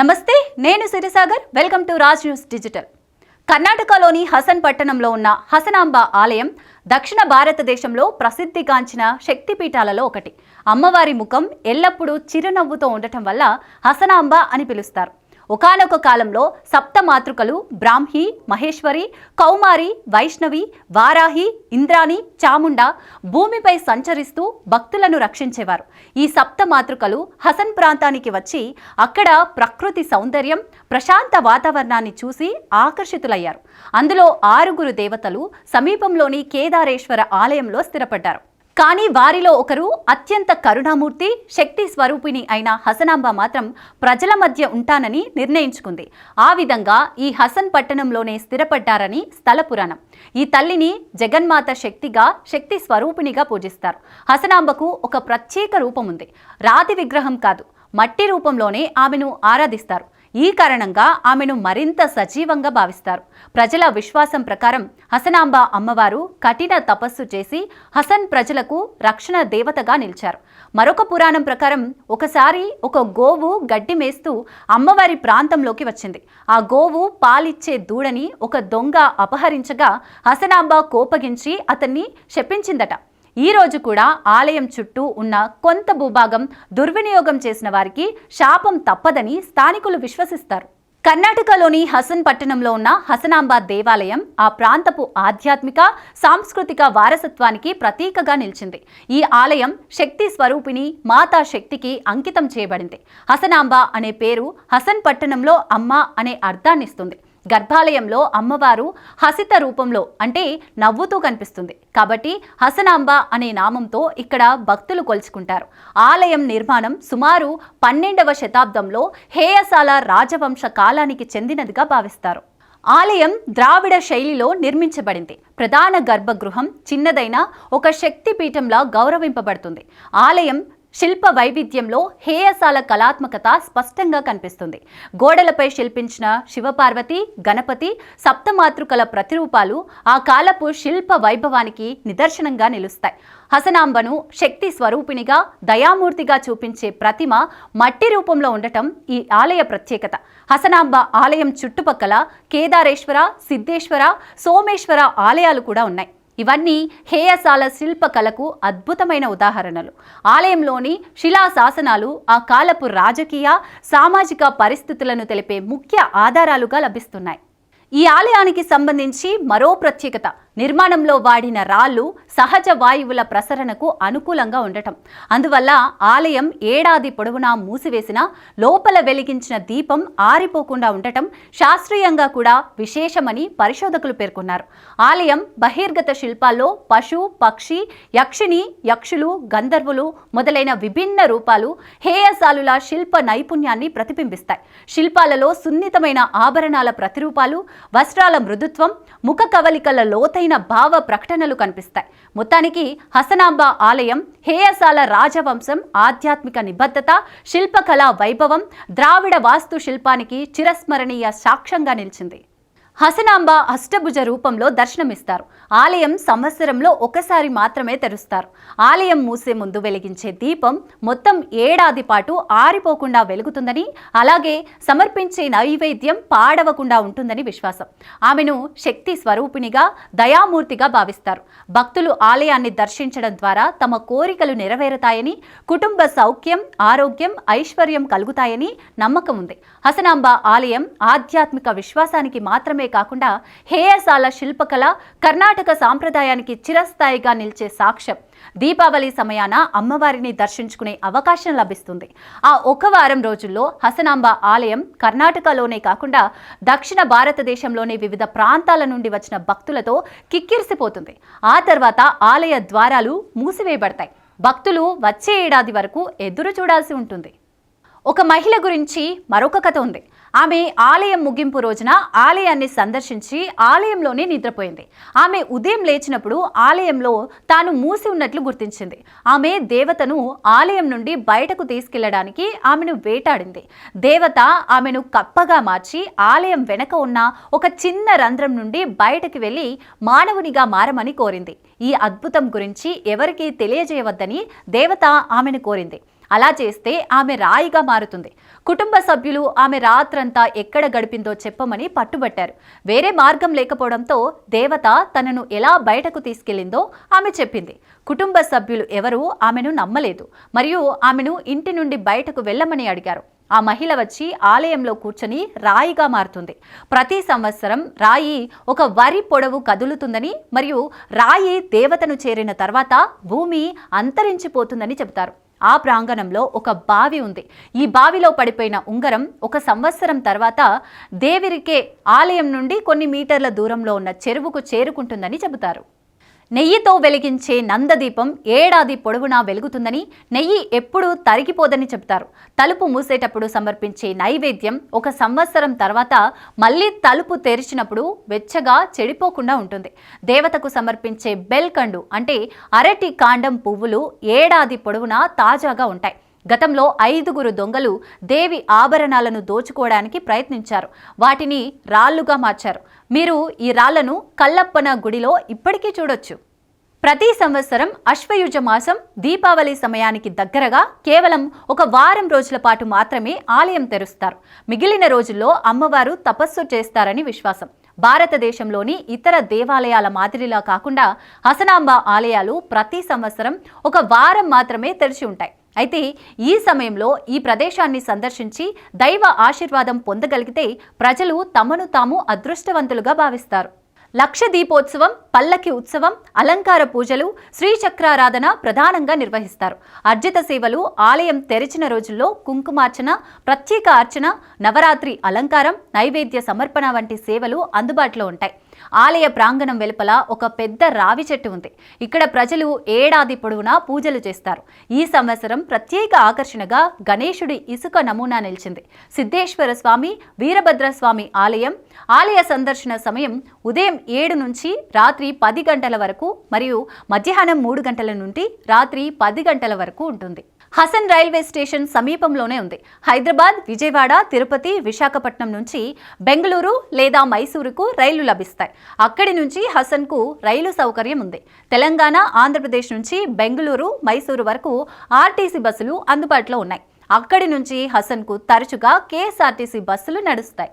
నమస్తే నేను Sirisagar. Welcome to Raj news digital. కర్ణాటకలోని హసన్ పట్టణంలో ఉన్న హసనాంబ ఆలయం దక్షిణ భారతదేశంలో ప్రసిద్ధిగాంచిన శక్తిపీఠాలలో ఒకటి. అమ్మవారి ముఖం ఎల్లప్పుడూ చిరునవ్వుతో ఉండటం వల్ల హసనాంబ అని పిలుస్తారు. ఒకానొక కాలంలో సప్త మాతృకలు బ్రాహ్మి మహేశ్వరి కౌమారి వైష్ణవి వారాహి ఇంద్రాణి చాముండ భూమిపై సంచరిస్తూ భక్తులను రక్షించేవారు. ఈ సప్త మాతృకలు హసన్ ప్రాంతానికి వచ్చి అక్కడ ప్రకృతి సౌందర్యం ప్రశాంత వాతావరణాన్ని చూసి ఆకర్షితులయ్యారు. అందులో ఆరుగురు దేవతలు సమీపంలోని కేదారేశ్వర ఆలయంలో స్థిరపడ్డారు. కానీ వారిలో ఒకరు అత్యంత కరుణామూర్తి శక్తి స్వరూపిణి అయిన హసనాంబ మాత్రం ప్రజల మధ్య ఉంటానని నిర్ణయించుకుంది. ఆ విధంగా ఈ హసన్ పట్టణంలోనే స్థిరపడ్డారని స్థల పురాణం. ఈ తల్లిని జగన్మాత శక్తిగా శక్తి స్వరూపిణిగా పూజిస్తారు. హసనాంబకు ఒక ప్రత్యేక రూపం ఉంది రాతి విగ్రహం కాదు మట్టి రూపంలోనే ఆమెను ఆరాధిస్తారు. ఈ కారణంగా ఆమెను మరింత సజీవంగా భావిస్తారు. ప్రజల విశ్వాసం ప్రకారం హసనాంబ అమ్మవారు కఠిన తపస్సు చేసి హసన్ ప్రజలకు రక్షణ దేవతగా నిలిచారు. మరొక పురాణం ప్రకారం ఒకసారి ఒక గోవు గడ్డి మేస్తూ అమ్మవారి ప్రాంతంలోకి వచ్చింది. ఆ గోవు పాలిచ్చే దూడని ఒక దొంగ అపహరించగా హసనాంబ కోపగించి అతన్ని శపించిందట. ఈ రోజు కూడా ఆలయం చుట్టూ ఉన్న కొంత భూభాగం దుర్వినియోగం చేసిన వారికి శాపం తప్పదని స్థానికులు విశ్వసిస్తారు. కర్ణాటకలోని హసన్ పట్టణంలో ఉన్న హసనాంబా దేవాలయం ఆ ప్రాంతపు ఆధ్యాత్మిక సాంస్కృతిక వారసత్వానికి ప్రతీకగా నిలిచింది. ఈ ఆలయం శక్తి స్వరూపిణి మాతా శక్తికి అంకితం చేయబడింది. హసనాంబా అనే పేరు హసన్ పట్టణంలో అమ్మ అనే అర్థాన్నిస్తుంది. గర్భాలయంలో అమ్మవారు హసిత రూపంలో అంటే నవ్వుతూ కనిపిస్తుంది. కాబట్టి హసనాంబ అనే నామంతో ఇక్కడ భక్తులు కొలుచుకుంటారు. ఆలయం నిర్మాణం సుమారు పన్నెండవ శతాబ్దంలో హేయసాల రాజవంశ కాలానికి చెందినదిగా భావిస్తారు. ఆలయం ద్రావిడ శైలిలో నిర్మించబడింది. ప్రధాన గర్భగృహం చిన్నదైన ఒక శక్తిపీఠంలా గౌరవింపబడుతుంది. ఆలయం శిల్ప వైవిధ్యంలో హేయసాల కళాత్మకత స్పష్టంగా కనిపిస్తుంది. గోడలపై శిల్పించిన శివపార్వతి గణపతి సప్తమాతృకల ప్రతిరూపాలు ఆ కాలపు శిల్ప వైభవానికి నిదర్శనంగా నిలుస్తాయి. హసనాంబను శక్తి స్వరూపిణిగా దయామూర్తిగా చూపించే ప్రతిమ మట్టి రూపంలో ఉండటం ఈ ఆలయ ప్రత్యేకత. హసనాంబ ఆలయం చుట్టుపక్కల కేదారేశ్వర సిద్ధేశ్వర సోమేశ్వర ఆలయాలు కూడా ఉన్నాయి. ఇవన్నీ హేయసాల శిల్పకళకు అద్భుతమైన ఉదాహరణలు. ఆలయంలోని శిలా శాసనాలు ఆ కాలపు రాజకీయ సామాజిక పరిస్థితులను తెలిపే ముఖ్య ఆధారాలుగా లభిస్తున్నాయి. ఈ ఆలయానికి సంబంధించి మరో ప్రత్యేకత నిర్మాణంలో వాడిన రాళ్ళు సహజ వాయువుల ప్రసరణకు అనుకూలంగా ఉండటం. అందువల్ల ఆలయం ఏడాది పొడవునా మూసివేసిన లోపల వెలిగించిన దీపం ఆరిపోకుండా ఉండటం శాస్త్రీయంగా కూడా విశేషమని పరిశోధకులు పేర్కొన్నారు. ఆలయం బహిర్గత శిల్పాల్లో పశు పక్షి యక్షిణి యక్షులు గంధర్వులు మొదలైన విభిన్న రూపాలు హేయసాలుల శిల్ప నైపుణ్యాన్ని ప్రతిబింబిస్తాయి. శిల్పాలలో సున్నితమైన ఆభరణాల ప్రతిరూపాలు వస్త్రాల మృదుత్వం ముఖ కవలికల లోతైన భావ ప్రకటనలు కనిపిస్తాయి. మొత్తానికి హసనాంబ ఆలయం హేయసాల రాజవంశం ఆధ్యాత్మిక నిబద్ధత శిల్పకళా వైభవం ద్రావిడ వాస్తు శిల్పానికి చిరస్మరణీయ సాక్ష్యంగా నిలిచింది. హసనాంబ అష్టభుజ రూపంలో దర్శనమిస్తారు. ఆలయం సంవత్సరంలో ఒకసారి మాత్రమే తెరుస్తారు. ఆలయం మూసే ముందు వెలిగించే దీపం మొత్తం ఏడాది పాటు ఆరిపోకుండా వెలుగుతుందని అలాగే సమర్పించే నైవేద్యం పాడవకుండా ఉంటుందని విశ్వాసం. ఆమెను శక్తి స్వరూపిణిగా దయామూర్తిగా భావిస్తారు. భక్తులు ఆలయాన్ని దర్శించడం ద్వారా తమ కోరికలు నెరవేరుతాయని కుటుంబ సౌఖ్యం ఆరోగ్యం ఐశ్వర్యం కలుగుతాయని నమ్మకం ఉంది. హసనాంబ ఆలయం ఆధ్యాత్మిక విశ్వాసానికి మాత్రమే కాకుండా హేయసాల శిల్పకళ కర్ణాటక సాంప్రదాయానికి చిరస్థాయిగా నిలిచే సాక్ష్యం. దీపావళి సమయాన అమ్మవారిని దర్శించుకునే అవకాశం లభిస్తుంది. ఆ ఒక వారం రోజుల్లో హసనాంబ ఆలయం కర్ణాటకలోనే కాకుండా దక్షిణ భారతదేశంలోని వివిధ ప్రాంతాల నుండి వచ్చిన భక్తులతో కిక్కిరిసిపోతుంది. ఆ తర్వాత ఆలయ ద్వారాలు మూసివేయబడతాయి. భక్తులు వచ్చే ఏడాది వరకు ఎదురు చూడాల్సి ఉంటుంది. ఒక మహిళ గురించి మరొక కథ ఉంది. ఆమె ఆలయం ముగింపు రోజున ఆలయాన్ని సందర్శించి ఆలయంలోనే నిద్రపోయింది. ఆమె ఉదయం లేచినప్పుడు ఆలయంలో తాను మూసి ఉన్నట్లు గుర్తించింది. ఆమె దేవతను ఆలయం నుండి బయటకు తీసుకెళ్ళడానికి ఆమెను వేటాడింది. దేవత ఆమెను కప్పగా మార్చి ఆలయం వెనక ఉన్న ఒక చిన్న రంధ్రం నుండి బయటకు వెళ్ళి మానవునిగా మారమని కోరింది. ఈ అద్భుతం గురించి ఎవరికీ తెలియజేయవద్దని దేవత ఆమెను కోరింది. అలా చేస్తే ఆమె రాయిగా మారుతుంది. కుటుంబ సభ్యులు ఆమె రాత్రంతా ఎక్కడ గడిపిందో చెప్పమని పట్టుబట్టారు. వేరే మార్గం లేకపోవడంతో దేవత తనను ఎలా బయటకు తీసుకెళ్ళిందో ఆమె చెప్పింది. కుటుంబ సభ్యులు ఎవరూ ఆమెను నమ్మలేదు. మరియు ఆమెను ఇంటి నుండి బయటకు వెళ్ళమని అడిగారు. ఆ మహిళ వచ్చి ఆలయంలో కూర్చొని రాయిగా మారుతుంది. ప్రతి సంవత్సరం రాయి ఒక వరి పొడవు కదులుతుందని మరియు రాయి దేవతను చేరిన తర్వాత భూమి అంతరించిపోతుందని చెబుతారు. ఆ ప్రాంగణంలో ఒక బావి ఉంది. ఈ బావిలో పడిపోయిన ఉంగరం ఒక సంవత్సరం తర్వాత దేవిరికే ఆలయం నుండి కొన్ని మీటర్ల దూరంలో ఉన్న చెరువుకు చేరుకుంటుందని చెబుతారు. నెయ్యితో వెలిగించే నందదీపం ఏడాది పొడవునా వెలుగుతుందని నెయ్యి ఎప్పుడూ తరిగిపోదని చెప్తారు తలుపు మూసేటప్పుడు సమర్పించే నైవేద్యం ఒక సంవత్సరం తర్వాత మళ్ళీ తలుపు తెరిచినప్పుడు వెచ్చగా చెడిపోకుండా ఉంటుంది. దేవతకు సమర్పించే బెల్కండు అంటే అరటి కాండం పువ్వులు ఏడాది పొడవునా తాజాగా ఉంటాయి. గతంలో ఐదుగురు దొంగలు దేవి ఆభరణాలను దోచుకోవడానికి ప్రయత్నించారు. వాటిని రాళ్ళుగా మార్చారు. మీరు ఈ రాళ్ళను కల్లప్పన గుడిలో ఇప్పటికీ చూడొచ్చు. ప్రతి సంవత్సరం అశ్వయుజ మాసం దీపావళి సమయానికి దగ్గరగా కేవలం ఒక వారం రోజుల పాటు మాత్రమే ఆలయం తెరుస్తారు. మిగిలిన రోజుల్లో అమ్మవారు తపస్సు చేస్తారని విశ్వాసం. భారతదేశంలోని ఇతర దేవాలయాల మాదిరిలా కాకుండా హసనాంబ ఆలయాలు ప్రతి సంవత్సరం ఒక వారం మాత్రమే తెరిచి ఉంటాయి. అయితే ఈ సమయంలో ఈ ప్రదేశాన్ని సందర్శించి దైవ ఆశీర్వాదం పొందగలిగితే ప్రజలు తమను తాము అదృష్టవంతులుగా భావిస్తారు. లక్ష దీపోత్సవం పల్లకి ఉత్సవం అలంకార పూజలు శ్రీచక్రారాధన ప్రధానంగా నిర్వహిస్తారు. అర్జిత సేవలు ఆలయం తెరిచిన రోజుల్లో కుంకుమార్చన ప్రత్యేక అర్చన నవరాత్రి అలంకారం నైవేద్య సమర్పణ వంటి సేవలు అందుబాటులో ఉంటాయి. ఆలయ ప్రాంగణం వెలుపల ఒక పెద్ద రావి చెట్టు ఉంది. ఇక్కడ ప్రజలు ఏడాది పొడవునా పూజలు చేస్తారు. ఈ సంవత్సరం ప్రత్యేక ఆకర్షణగా గణేశుడి ఇసుక నమూనా నిలిచింది. సిద్ధేశ్వర స్వామి వీరభద్ర స్వామి ఆలయం ఆలయ సందర్శన సమయం ఉదయం ఏడు నుంచి రాత్రి పది గంటల వరకు మరియు మధ్యాహ్నం మూడు గంటల నుండి రాత్రి పది గంటల వరకు ఉంటుంది. హసన్ రైల్వే స్టేషన్ సమీపంలోనే ఉంది. హైదరాబాద్ విజయవాడ తిరుపతి విశాఖపట్నం నుంచి బెంగళూరు లేదా మైసూరుకు రైళ్ళు లభిస్తాయి. అక్కడి నుంచి హసన్కు రైలు సౌకర్యం ఉంది. తెలంగాణ ఆంధ్రప్రదేశ్ నుంచి బెంగళూరు మైసూరు వరకు ఆర్టీసీ బస్సులు అందుబాటులో ఉన్నాయి. అక్కడి నుంచి హసన్కు తరచుగా కేఎస్ఆర్టీసీ బస్సులు నడుస్తాయి.